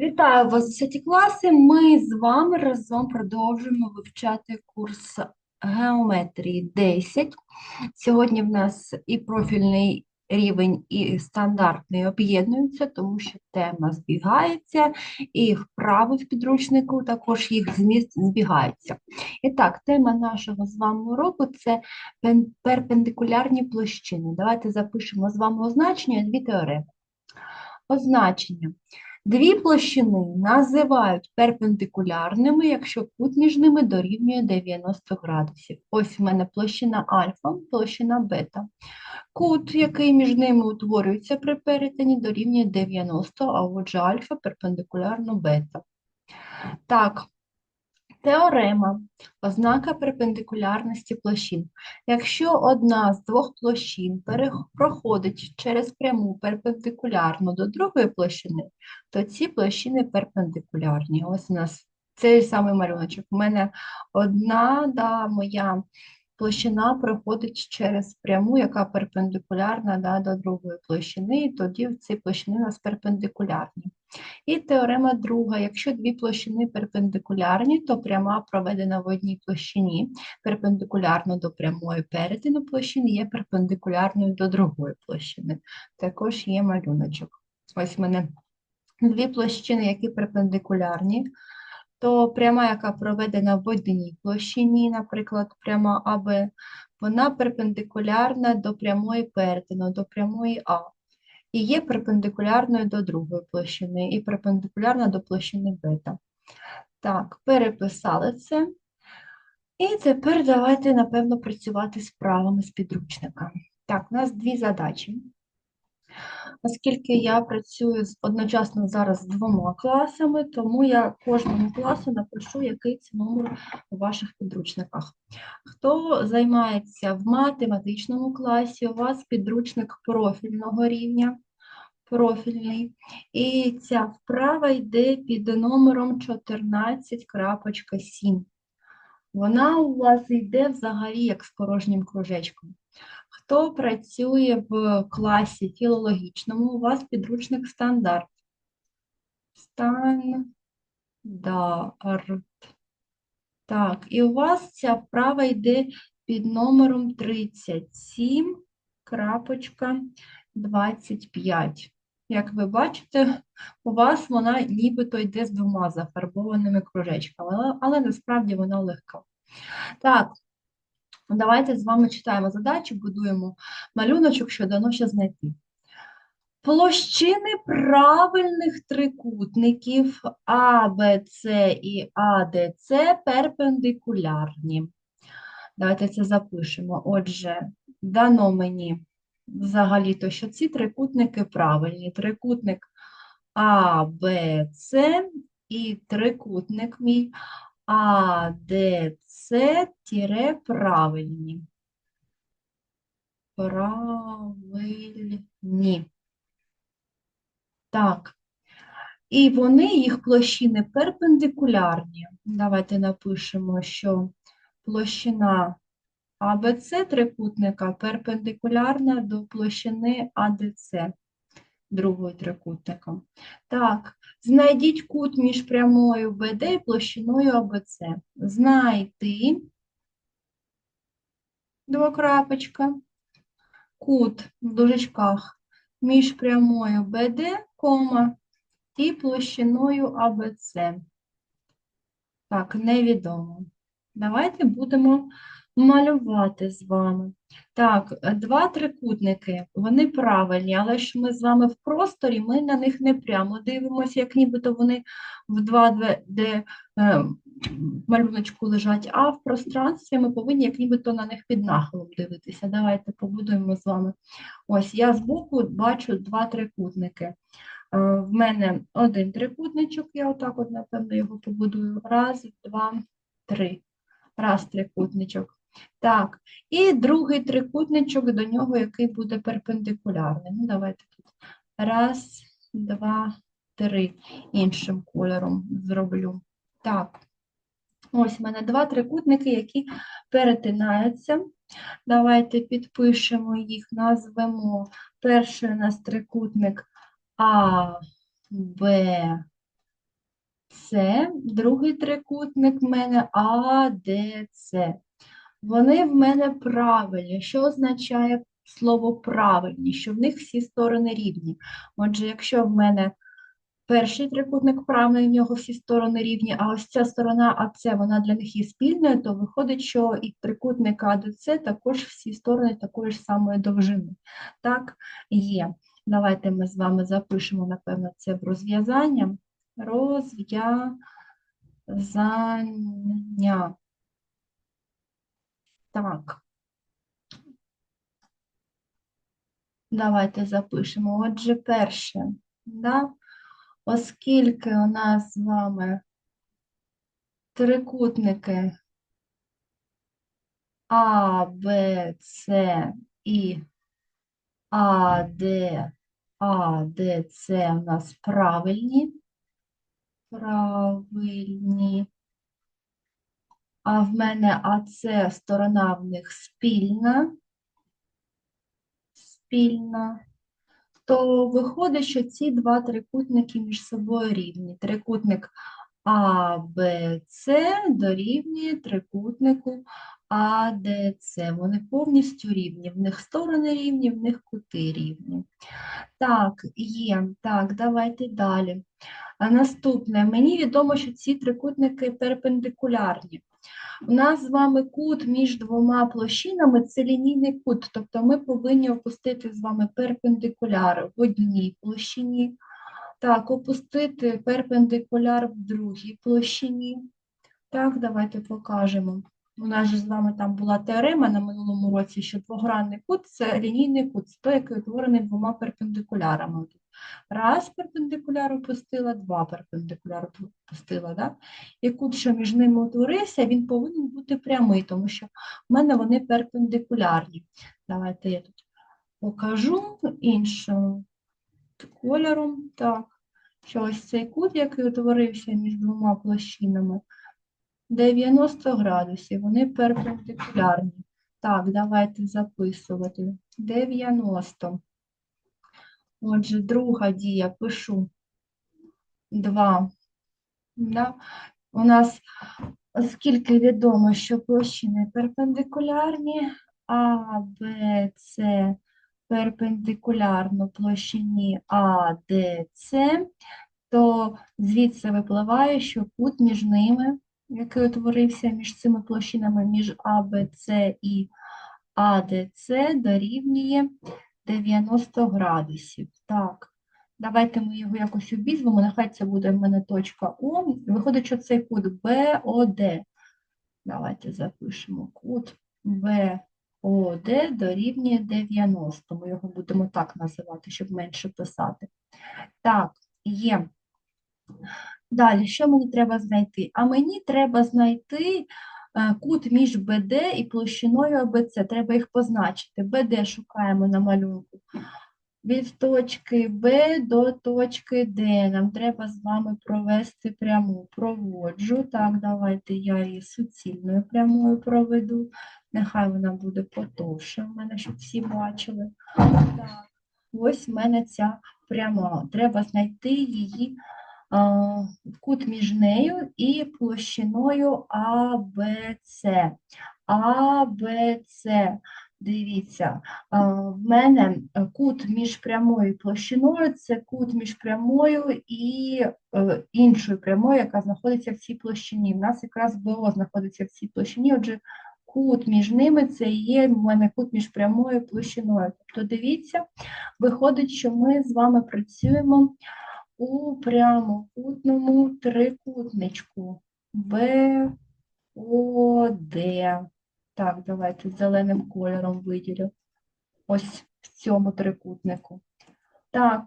Вітаю вас, 10 класи. Ми з вами разом продовжуємо вивчати курс геометрії 10. Сьогодні в нас і профільний рівень, і стандартний об'єднуються, тому що тема збігається, і вправи в підручнику також їх зміст збігається. І так, тема нашого з вами уроку це перпендикулярні площини. Давайте запишемо з вами означення дві теореми. Означення. Дві площини називають перпендикулярними, якщо кут між ними дорівнює 90 градусів. Ось в мене площина альфа, площина бета. Кут, який між ними утворюється при перетині, дорівнює 90, а отже альфа перпендикулярно бета. Так, теорема, ознака перпендикулярності площин. Якщо одна з двох площин проходить через пряму перпендикулярно до другої площини, то ці площини перпендикулярні. Ось у нас цей самий малюночок. У мене одна да, моя площина проходить через пряму, яка перпендикулярна да, до другої площини, і тоді ці площини у нас перпендикулярні. І теорема друга. Якщо дві площини перпендикулярні, то пряма проведена в одній площині перпендикулярно до прямої перетину площини є перпендикулярною до другої площини. Також є малюночок. Ось в мене дві площини, які перпендикулярні, то пряма, яка проведена в одній площині, наприклад, пряма АБ, вона перпендикулярна до прямої перетину, до прямої А. І є перпендикулярною до другої площини, і перпендикулярна до площини бета. Так, переписали це. І тепер давайте, напевно, працювати з правами з підручника. Так, у нас дві задачі. Оскільки я працюю одночасно зараз з двома класами, тому я кожному класу напишу, який це номер у ваших підручниках. Хто займається в математичному класі, у вас підручник профільного рівня, профільний, і ця вправа йде під номером 14.7. Вона у вас йде взагалі як з порожнім кружечком. Хто працює в класі філологічному, у вас підручник стандарт. Стандарт. Так, і у вас ця вправа йде під номером 37.25. Як ви бачите, у вас вона нібито йде з двома зафарбованими кружечками, але, але насправді вона легка. Так, давайте з вами читаємо задачу, будуємо малюночок, що дано ще знайти. Площини правильних трикутників А, Б, С і АДЦ перпендикулярні. Давайте це запишемо. Отже, дано мені взагалі-то, що ці трикутники правильні. Трикутник А, Б, С і трикутник мій А, Д, С тире правильні. Правильні. Так. І вони, їх площини перпендикулярні. Давайте напишемо, що площина АБЦ трикутника перпендикулярна до площини АДЦ другого трикутника. Так, знайдіть кут між прямою БД і площиною АБЦ. Знайти, двокрапочка, кут в дужечках між прямою БД, кома, і площиною АБЦ. Так, невідомо. Давайте будемо малювати з вами. Так, два трикутники, вони правильні, але ж ми з вами в просторі, ми на них не прямо дивимося, як нібито вони в 2D е, малюночку лежать, а в пространстві ми повинні як нібито на них під нахилом дивитися. Давайте побудуємо з вами. Ось я збоку бачу два трикутники. Е, В мене один трикутничок, я отак от, напевно, його побудую. Раз, два, три. Раз трикутничок. Так, і другий трикутничок до нього, який буде перпендикулярний. Ну, давайте тут. Раз, два, три. Іншим кольором зроблю. Так. Ось в мене два трикутники, які перетинаються. Давайте підпишемо їх, назвемо. Перший у нас трикутник А, Б, С, другий трикутник в мене АДЦ. Вони в мене правильні. Що означає слово правильні? Що в них всі сторони рівні. Отже, якщо в мене перший трикутник правильний, в нього всі сторони рівні, а ось ця сторона АЦ, вона для них є спільною, то виходить, що і трикутник АДЦ також всі сторони такої ж самої довжини. Так, є. Давайте ми з вами запишемо, напевно, це в розв'язання. Розв'язання. Так. Давайте запишемо. Отже, перше, да? оскільки у нас з вами трикутники А, Б, С і А, Д, А, Д, С у нас правильні, правильні, а в мене АЦ сторона в них спільна, спільна, то виходить, що ці два трикутники між собою рівні. Трикутник АБЦ дорівнює трикутнику АДЦ. Вони повністю рівні. В них сторони рівні, в них кути рівні. Так, є. Так, давайте далі. Наступне. Мені відомо, що ці трикутники перпендикулярні. У нас з вами кут між двома площинами це лінійний кут, тобто ми повинні опустити з вами перпендикуляр в одній площині. Так, опустити перпендикуляр в другій площині. Так, давайте покажемо. У нас же з вами там була теорема на минулому році, що двогранний кут це лінійний кут, той, який утворений двома перпендикулярами. Раз перпендикуляр опустила, два перпендикуляр опустила. Да? І кут, що між ними утворився, він повинен бути прямий, тому що в мене вони перпендикулярні. Давайте я тут покажу іншим кольором. Так, що ось цей кут, який утворився між двома площинами, 90 градусів, вони перпендикулярні. Так, давайте записувати. 90. Отже, друга дія пишу 2. Да? У нас, оскільки відомо, що площини перпендикулярні, А, Б, С перпендикулярно площині А, Д, С, то звідси випливає, що кут між ними, який утворився між цими площинами, між А, Б, С і АДЦ дорівнює 90 градусів. Так, давайте ми його якось обізвемо, нехай це буде в мене точка О. Виходить, що цей кут БОД. Давайте запишемо кут БОД дорівнює 90. Ми його будемо так називати, щоб менше писати. Так, є. Далі, що мені треба знайти? А мені треба знайти е, кут між БД і площиною АБЦ. Треба їх позначити. БД шукаємо на малюнку. Від точки Б до точки Д. Нам треба з вами провести пряму. Проводжу. Так, давайте я її суцільною прямою проведу. Нехай вона буде потовше в мене, щоб всі бачили. Так, ось в мене ця пряма. Треба знайти її кут між нею і площиною АБЦ. АБЦ. Дивіться, в мене кут між прямою і площиною це кут між прямою і е, іншою прямою, яка знаходиться в цій площині. У нас якраз БО знаходиться в цій площині, отже, кут між ними це є в мене кут між прямою і площиною. Тобто, дивіться, виходить, що ми з вами працюємо у прямокутному трикутничку БОД. Так, давайте зеленим кольором виділю. Ось в цьому трикутнику. Так,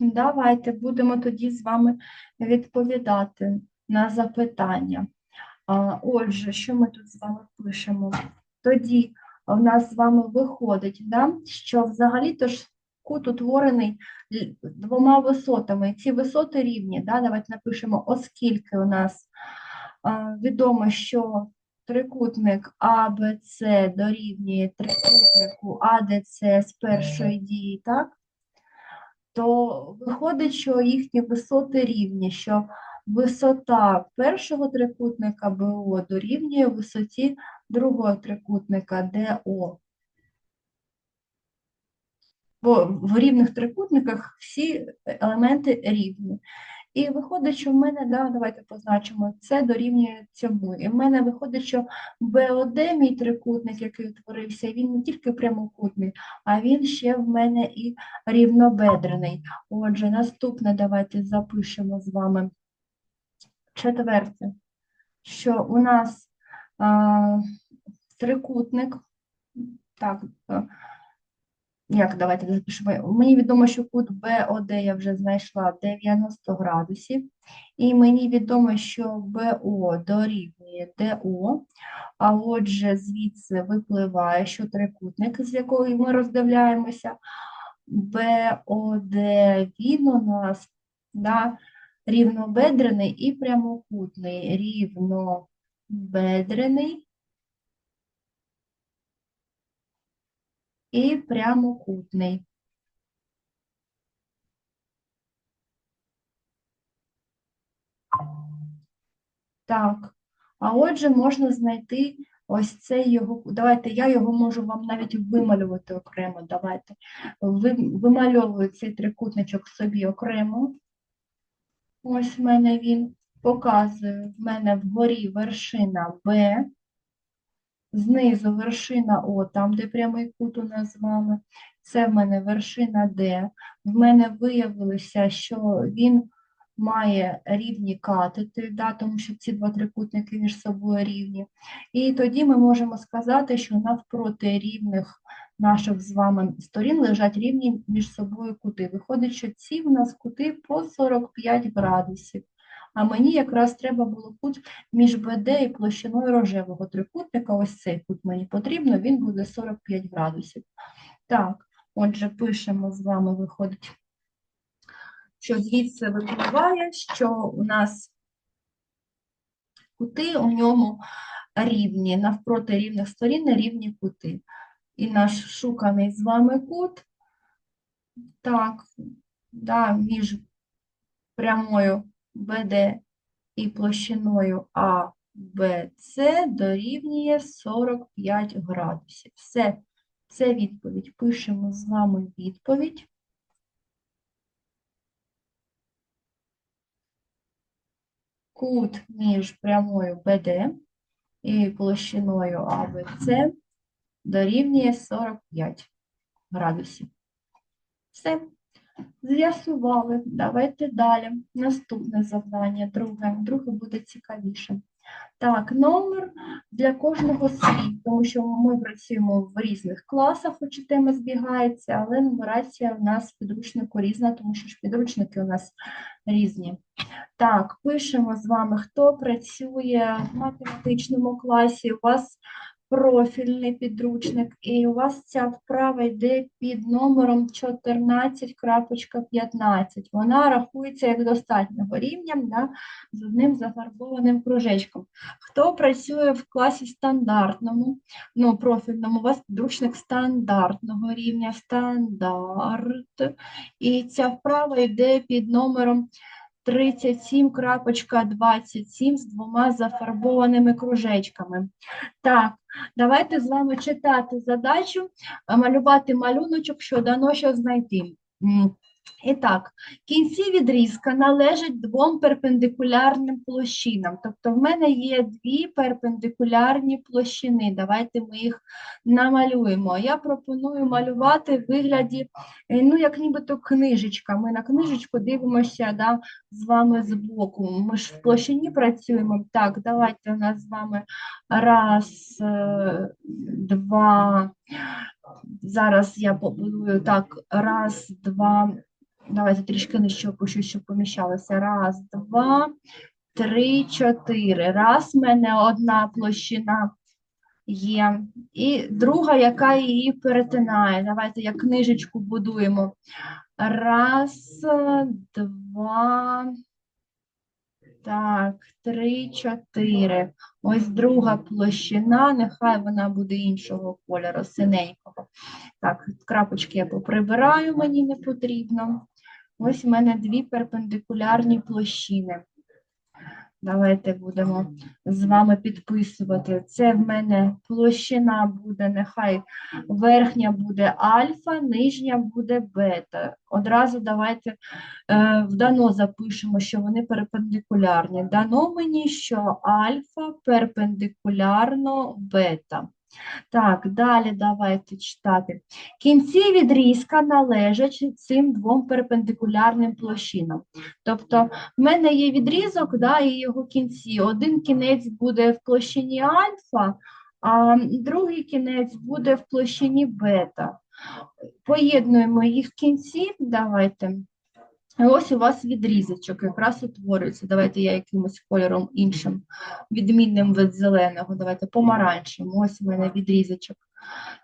давайте будемо тоді з вами відповідати на запитання. Отже, що ми тут з вами пишемо? Тоді у нас з вами виходить, да, що взагалі-то ж кут утворений двома висотами. Ці висоти рівні. Да? Давайте напишемо, оскільки у нас відомо, що трикутник АБЦ дорівнює трикутнику АДЦ з першої дії, так? то виходить, що їхні висоти рівні, що висота першого трикутника БО дорівнює висоті другого трикутника ДО. Бо в рівних трикутниках всі елементи рівні. І виходить, що в мене, да, давайте позначимо, це дорівнює цьому. І в мене виходить, що БОД, мій трикутник, який утворився, він не тільки прямокутний, а він ще в мене і рівнобедрений. Отже, наступне давайте запишемо з вами четверте, що у нас а, трикутник, так, а, як давайте запишемо. Мені відомо, що кут БОД я вже знайшла 90 градусів, і мені відомо, що БО дорівнює ДО, а отже, звідси випливає, що трикутник, з якого ми роздивляємося, БОД, він у нас да, рівнобедрений і прямокутний. Рівнобедрений і прямокутний. Так, а отже, можна знайти ось цей його. Давайте я його можу вам навіть вималювати окремо. Давайте. Ви- Вимальовую цей трикутничок собі окремо. Ось в мене він показує, в мене вгорі вершина Б, знизу вершина О, там, де прямий кут у нас з вами. Це в мене вершина Д. В мене виявилося, що він має рівні катети, да, тому що ці два трикутники між собою рівні. І тоді ми можемо сказати, що навпроти рівних наших з вами сторін лежать рівні між собою кути. Виходить, що ці в нас кути по 45 градусів. А мені якраз треба було кут між БД і площиною рожевого трикутника. Ось цей кут мені потрібно, він буде 45 градусів. Так, отже, пишемо з вами, виходить, що звідси випливає, що у нас кути у ньому рівні, навпроти рівних сторін рівні кути. І наш шуканий з вами кут, так, да, між прямою БД і площиною АБЦ дорівнює 45 градусів. Все, це відповідь. Пишемо з вами відповідь. Кут між прямою БД і площиною АБЦ дорівнює 45 градусів. Все. З'ясували. Давайте далі. Наступне завдання, друге. Друге буде цікавіше. Так, номер для кожного свій, тому що ми працюємо в різних класах, хоч і тема збігається, але нумерація у нас в підручнику різна, тому що ж підручники у нас різні. Так, пишемо з вами, хто працює в математичному класі, у вас профільний підручник, і у вас ця вправа йде під номером 14.15. Вона рахується як достатнього рівня да, з одним зафарбованим кружечком. Хто працює в класі стандартному, ну, профільному, у вас підручник стандартного рівня, стандарт, і ця вправа йде під номером 37.27 з двома зафарбованими кружечками. Так, давайте з вами читати задачу, малювати малюночок, що дано що знайти. І так, кінці відрізка належать двом перпендикулярним площинам. Тобто в мене є дві перпендикулярні площини. Давайте ми їх намалюємо. Я пропоную малювати в вигляді, е, ну, як нібито книжечка. Ми на книжечку дивимося да, з вами збоку. Ми ж в площині працюємо. Так, давайте у нас з вами раз, е, два. Зараз я побудую так. Раз, два. Давайте трішки нижче опущу, щоб поміщалося. Раз, два, три, чотири. Раз в мене одна площина є. І друга, яка її перетинає. Давайте як книжечку будуємо. Раз, два, так, три, чотири. Ось друга площина, нехай вона буде іншого кольору, синенького. Так, крапочки я поприбираю, мені не потрібно. Ось в мене дві перпендикулярні площини. Давайте будемо з вами підписувати. Це в мене площина буде, нехай верхня буде альфа, нижня буде бета. Одразу давайте е, в дано запишемо, що вони перпендикулярні. Дано мені, що альфа перпендикулярно бета. Так, далі давайте читати. Кінці відрізка належать цим двом перпендикулярним площинам. Тобто в мене є відрізок, да, і його кінці. Один кінець буде в площині альфа, а другий кінець буде в площині бета. Поєднуємо їх кінці, давайте. Ось у вас відрізочок якраз утворюється. Давайте я якимось кольором іншим, відмінним від зеленого. Давайте помаранчевим. Ось у мене відрізочок.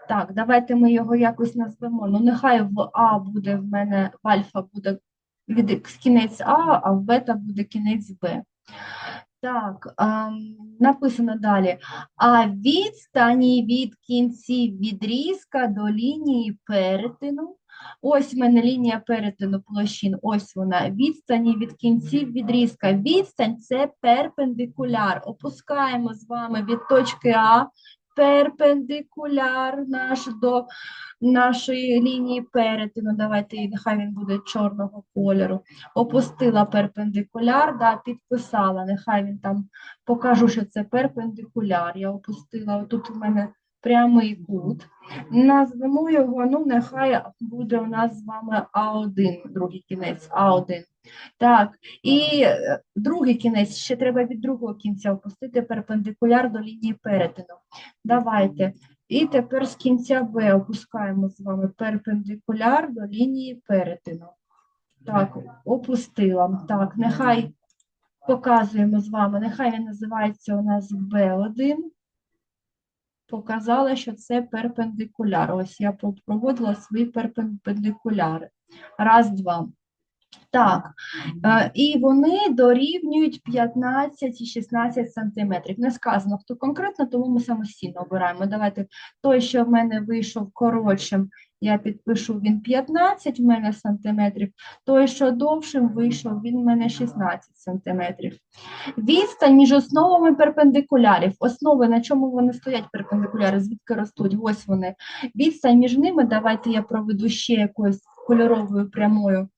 Так, давайте ми його якось назвемо. Ну, нехай в А буде в мене, в альфа буде від, кінець А, а в бета буде кінець Б. Так, ем, написано далі. А відстані від кінців відрізка до лінії перетину. Ось в мене лінія перетину площин, ось вона. Відстані від кінців відрізка. Відстань це перпендикуляр. Опускаємо з вами від точки А перпендикуляр наш до нашої лінії перетину. Давайте, нехай він буде чорного кольору. Опустила перпендикуляр, да, підписала. Нехай він там покажу, що це перпендикуляр. Я опустила. Тут у мене прямий кут. Назвемо його, ну, нехай буде у нас з вами А1, другий кінець, А1. Так, і е, другий кінець, ще треба від другого кінця опустити перпендикуляр до лінії перетину. Давайте. І тепер з кінця Б опускаємо з вами перпендикуляр до лінії перетину. Так, опустила. Так, нехай показуємо з вами, нехай він називається у нас Б1 показала, що це перпендикуляр. Ось я проводила свої перпендикуляри. Раз, два. Так, е, і вони дорівнюють 15 і 16 сантиметрів. Не сказано, хто конкретно, тому ми самостійно обираємо. Давайте той, що в мене вийшов коротшим, я підпишу, він 15 в мене сантиметрів. Той, що довшим вийшов, він в мене 16 сантиметрів. Відстань між основами перпендикулярів. Основи, на чому вони стоять перпендикуляри, звідки ростуть? Ось вони. Відстань між ними, давайте я проведу ще якоюсь кольоровою прямою.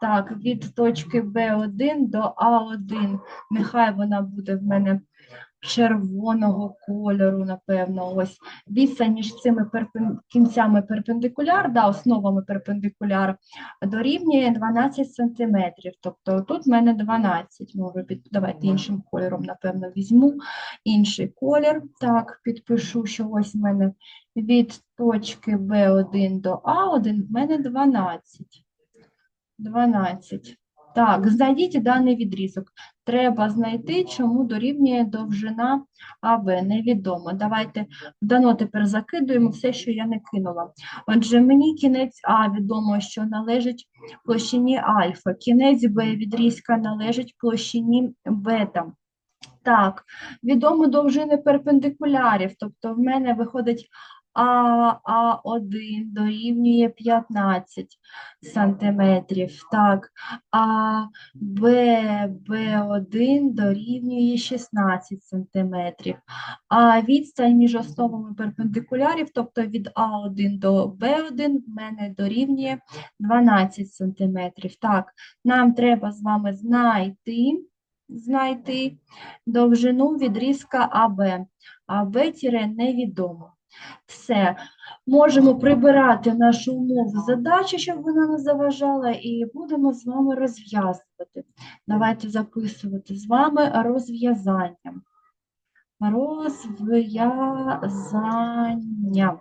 Так, від точки Б1 до А1. Нехай вона буде в мене червоного кольору, напевно. Ось відстань між цими перпен- кінцями перпендикуляр, да, основами перпендикуляр, дорівнює 12 сантиметрів. Тобто тут в мене 12. Можу під... Давайте іншим кольором, напевно, візьму інший колір. Так, підпишу, що ось в мене від точки Б1 до А1 в мене 12. 12. Так, знайдіть даний відрізок. Треба знайти, чому дорівнює довжина АБ. Невідомо. Давайте дано тепер закидуємо все, що я не кинула. Отже, мені кінець А відомо, що належить площині альфа. Кінець Б відрізка належить площині бета. Так, відомо довжини перпендикулярів, тобто в мене виходить А1 дорівнює 15 сантиметрів, так, а Б, Б1 дорівнює 16 сантиметрів, а відстань між основами перпендикулярів, тобто від А1 до Б1 в мене дорівнює 12 сантиметрів. Так, нам треба з вами знайти, знайти довжину відрізка АБ. АБ невідомо. Все, можемо прибирати нашу умову задачі, щоб вона не заважала, і будемо з вами розв'язувати. Давайте записувати з вами розв'язання. Розв'язання.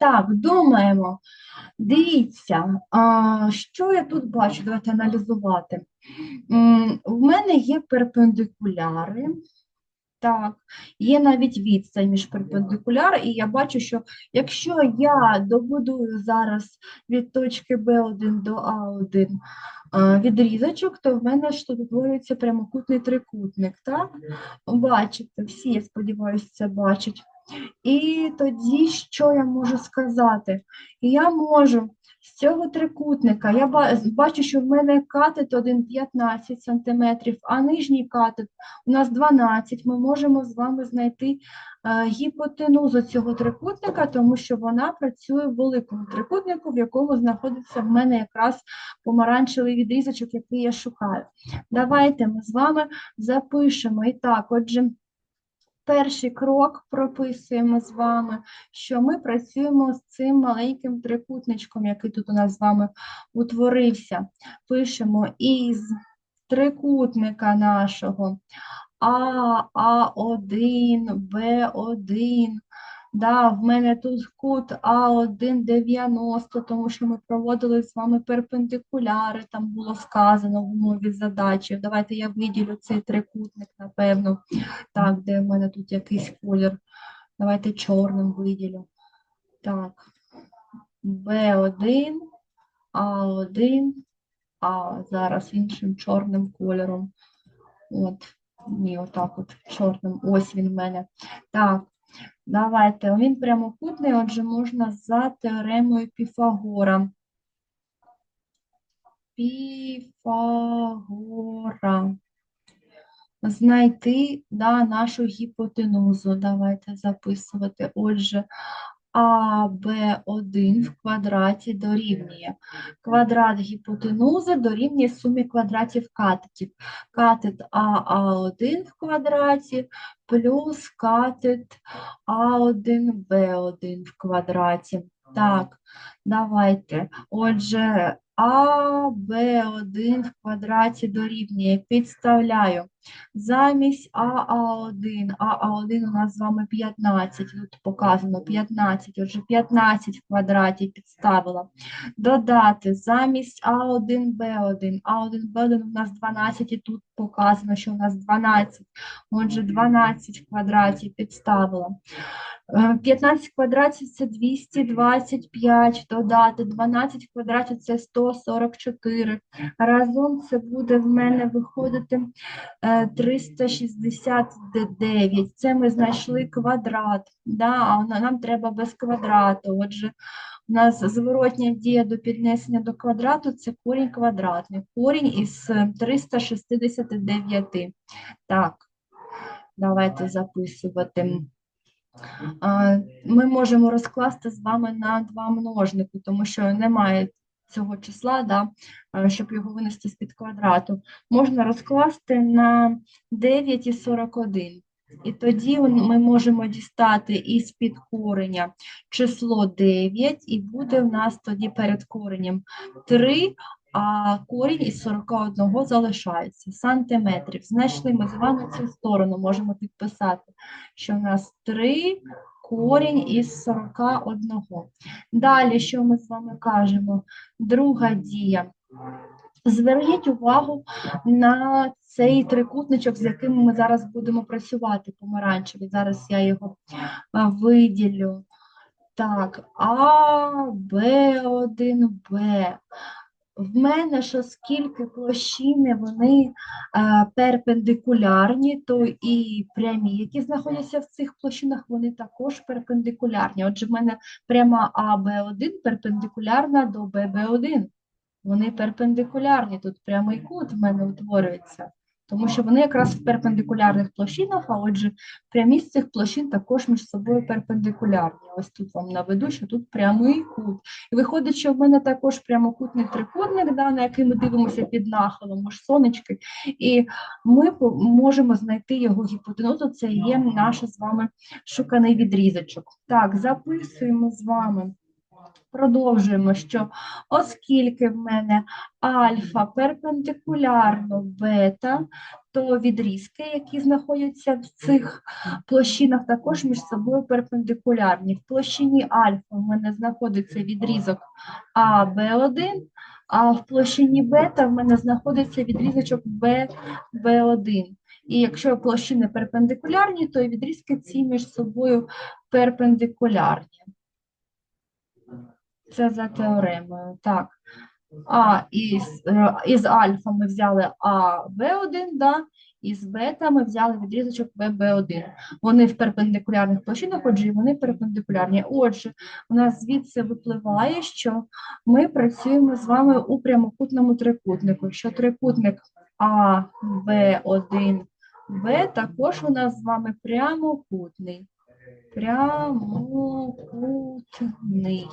Так, думаємо. Дивіться, а, що я тут бачу? Давайте аналізувати. В мене є перпендикуляри. Так, є навіть відстань між перпендикуляр, і я бачу, що якщо я добудую зараз від точки Б1 до А1 відрізочок, то в мене ж тут утворюється прямокутний трикутник, так? Бачите, всі, я сподіваюся, це бачать. І тоді що я можу сказати? Я можу З цього трикутника я бачу, що в мене катет один 15 см, а нижній катет у нас 12. Ми можемо з вами знайти е, гіпотенузу цього трикутника, тому що вона працює в великому трикутнику, в якому знаходиться в мене якраз помаранчевий відрізочок, який я шукаю. Давайте ми з вами запишемо. І так, отже, перший крок прописуємо з вами, що ми працюємо з цим маленьким трикутничком, який тут у нас з вами утворився. Пишемо із трикутника нашого А, А1, Б1. Да, в мене тут кут А1 90, тому що ми проводили з вами перпендикуляри, там було сказано в умові задачі. Давайте я виділю цей трикутник, напевно. Так, де в мене тут якийсь колір. Давайте чорним виділю. Так, Б1, А1, А зараз іншим чорним кольором. От, ні, отак от чорним. Ось він в мене. Так, давайте. Він прямокутний, отже, можна за теоремою Піфагора. Піфагора. Знайти да, нашу гіпотенузу. Давайте записувати. Отже, АБ1 в квадраті дорівнює. Квадрат гіпотенузи дорівнює сумі квадратів катетів. Катет АА1 в квадраті плюс катет А1Б1 в квадраті. Так, давайте. Отже, АБ1 в квадраті дорівнює. Підставляю. Замість АА1, АА1 у нас з вами 15, тут показано 15, отже 15 в квадраті підставила. Додати. Замість А1, Б1, А1, Б1 у нас 12, і тут показано, що у нас 12, отже 12 в квадраті підставила. Е, 15 в квадраті це 225, додати. 12 в квадраті це 144. Разом це буде в мене виходити е, 369. Це ми знайшли квадрат, да, а нам треба без квадрату. Отже, у нас зворотня дія до піднесення до квадрату це корінь квадратний. Корінь із е, 369. Так, давайте записувати. Ми можемо розкласти з вами на два множники, тому що немає цього числа, да, щоб його винести з-під квадрату. Можна розкласти на 9 і 41. І тоді ми можемо дістати із-під кореня число 9, і буде в нас тоді перед коренем 3, а корінь із 41 залишається сантиметрів. Знайшли ми з вами цю сторону, можемо підписати, що в нас 3 корінь із 41. Далі, що ми з вами кажемо? Друга дія. Зверніть увагу на цей трикутничок, з яким ми зараз будемо працювати, помаранчевий. Зараз я його виділю. Так, А, Б1, Б. В мене ж, оскільки площини вони е, перпендикулярні, то і прямі, які знаходяться в цих площинах, вони також перпендикулярні. Отже, в мене пряма АБ1 перпендикулярна до ББ1. Вони перпендикулярні, тут прямий кут в мене утворюється, тому що вони якраз в перпендикулярних площинах, а отже, прямі з цих площин також між собою перпендикулярні. Ось тут вам наведу, що тут прямий кут. І виходить, що в мене також прямокутний трикутник, да, на який ми дивимося під нахилом, ми сонечки, і ми можемо знайти його гіпотенузу, це є наш з вами шуканий відрізочок. Так, записуємо з вами. Продовжуємо, що оскільки в мене альфа перпендикулярно бета, то відрізки, які знаходяться в цих площинах, також між собою перпендикулярні. В площині альфа в мене знаходиться відрізок АБ1, а в площині бета в мене знаходиться відрізочок ББ1. І якщо площини перпендикулярні, то відрізки ці між собою перпендикулярні. Це за теоремою. Так, А із, е, із альфа ми взяли А, Б1, да, із бета ми взяли відрізочок ББ1. Вони в перпендикулярних площинах, отже, і вони перпендикулярні. Отже, у нас звідси випливає, що ми працюємо з вами у прямокутному трикутнику, що трикутник А, Б1, Б також у нас з вами прямокутний. Прямокутний.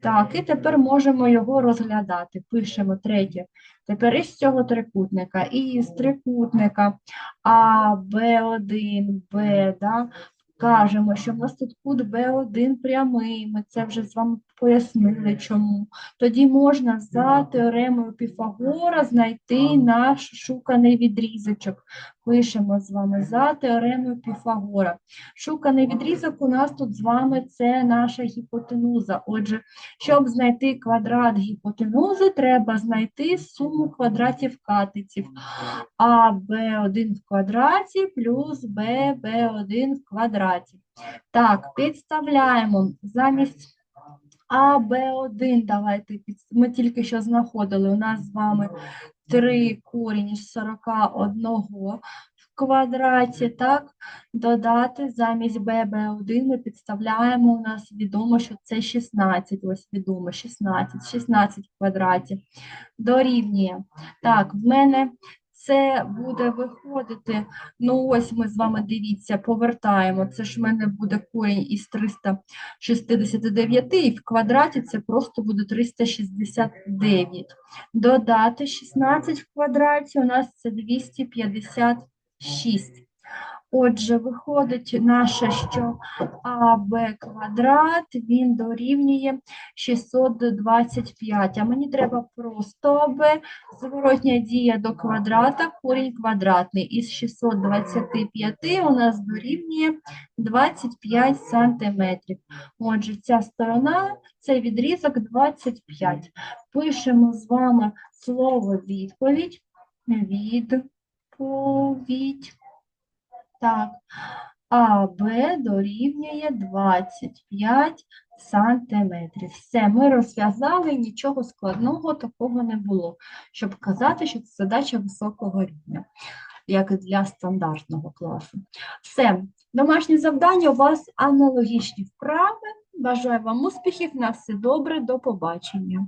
Так, і тепер можемо його розглядати. Пишемо третє. Тепер із цього трикутника, із трикутника А, Б1, Б, да, кажемо, що в нас тут кут Б1 прямий, ми це вже з вами пояснили, чому. Тоді можна за теоремою Піфагора знайти наш шуканий відрізочок. Пишемо з вами за теоремою Піфагора. Шуканий відрізок у нас тут з вами це наша гіпотенуза. Отже, щоб знайти квадрат гіпотенузи, треба знайти суму квадратів катетів. А Б1 в квадраті плюс Б, Б1 в квадраті. Так, підставляємо замість А, Б1, давайте, ми тільки що знаходили, у нас з вами 3 корінь із 41 в квадраті, так? Додати замість ББ1 ми підставляємо, у нас відомо, що це 16, ось відомо, 16, 16 в квадраті. Дорівнює. Так, в мене це буде виходити, ну ось ми з вами, дивіться, повертаємо, це ж в мене буде корінь із 369, і в квадраті це просто буде 369. Додати 16 в квадраті у нас це 256. Отже, виходить наше, що АБ квадрат, він дорівнює 625, а мені треба просто АБ, зворотня дія до квадрата, корінь квадратний. Із 625 у нас дорівнює 25 сантиметрів. Отже, ця сторона, це відрізок 25. Пишемо з вами слово відповідь. Відповідь. Так, АБ дорівнює 25 сантиметрів. Все, ми розв'язали, нічого складного такого не було, щоб казати, що це задача високого рівня, як і для стандартного класу. Все, домашні завдання у вас аналогічні вправи. Бажаю вам успіхів, на все добре, до побачення.